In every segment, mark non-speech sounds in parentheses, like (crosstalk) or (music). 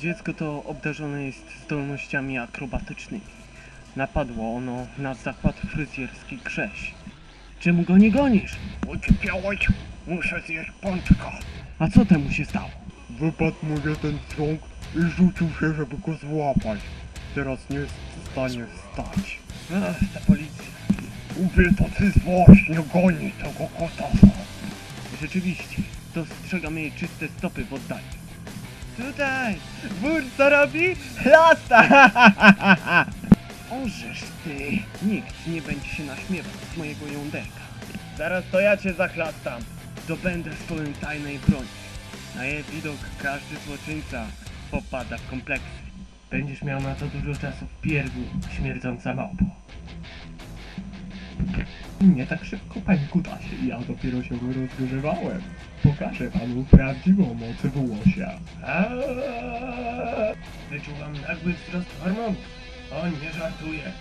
Dziecko to obdarzone jest zdolnościami akrobatycznymi. Napadło ono na zakład fryzjerski Grześ. Czemu go nie gonisz? Ucierpiałeś? Muszę zjeść pączka. A co temu się stało? Wypadł mu jeden z rąk i rzucił się, żeby go złapać. Teraz nie jest w stanie wstać. Ach, ta policja. Uwieltacy właśnie goni tego kota. Rzeczywiście, dostrzegam jej czyste stopy w oddali. Tutaj! Wór co robi? Chlasta! (laughs) Orzesz ty! Nikt nie będzie się naśmiewał z mojego jąderka. Zaraz to ja cię zachlastam. Zdobędę swoją tajnej broni. Na jej widok każdy złoczyńca popada w kompleksy. Będziesz miał na to dużo czasu w piergu, śmierdząca małpo. Nie tak szybko, panie kutasie. Ja dopiero się rozgrzewałem. Pokażę panu prawdziwą moc włosia. Aaaa! Wyczuwam nagły wzrost hormonów. O, nie żartuję.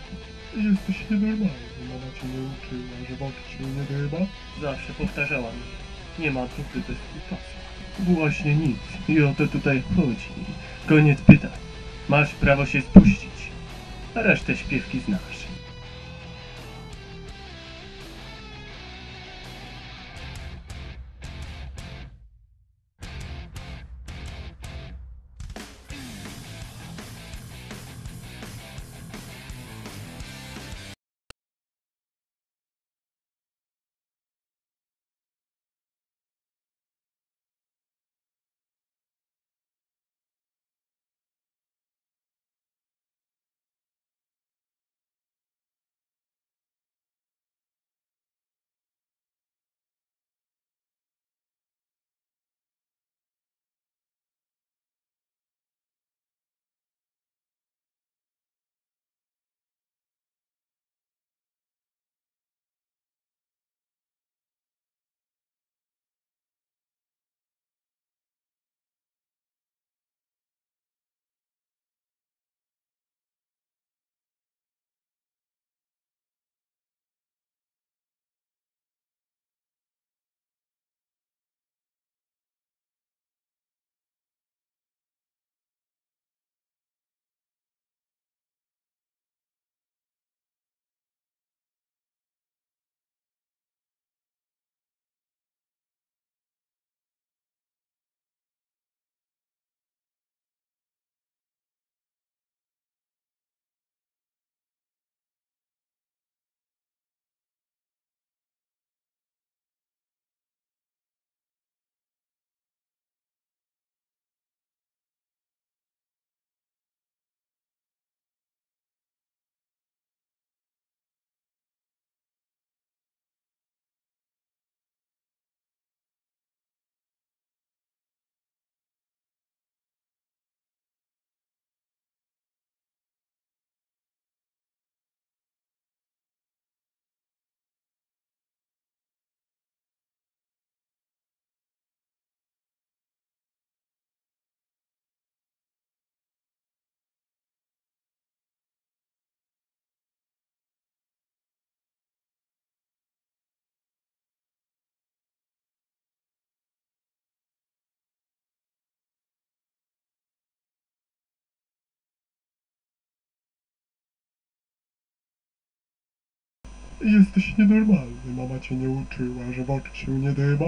Jesteś nienormalny. Mama cię nie uczyła, że walczyć się nie chyba? Zawsze powtarzała mi. Nie ma dupy bez kutasa. Właśnie nic. I o to tutaj chodzi. Koniec pytań. Masz prawo się spuścić. A resztę śpiewki znasz. Jesteś nienormalny. Mama cię nie uczyła, że walczyć się nie chyba?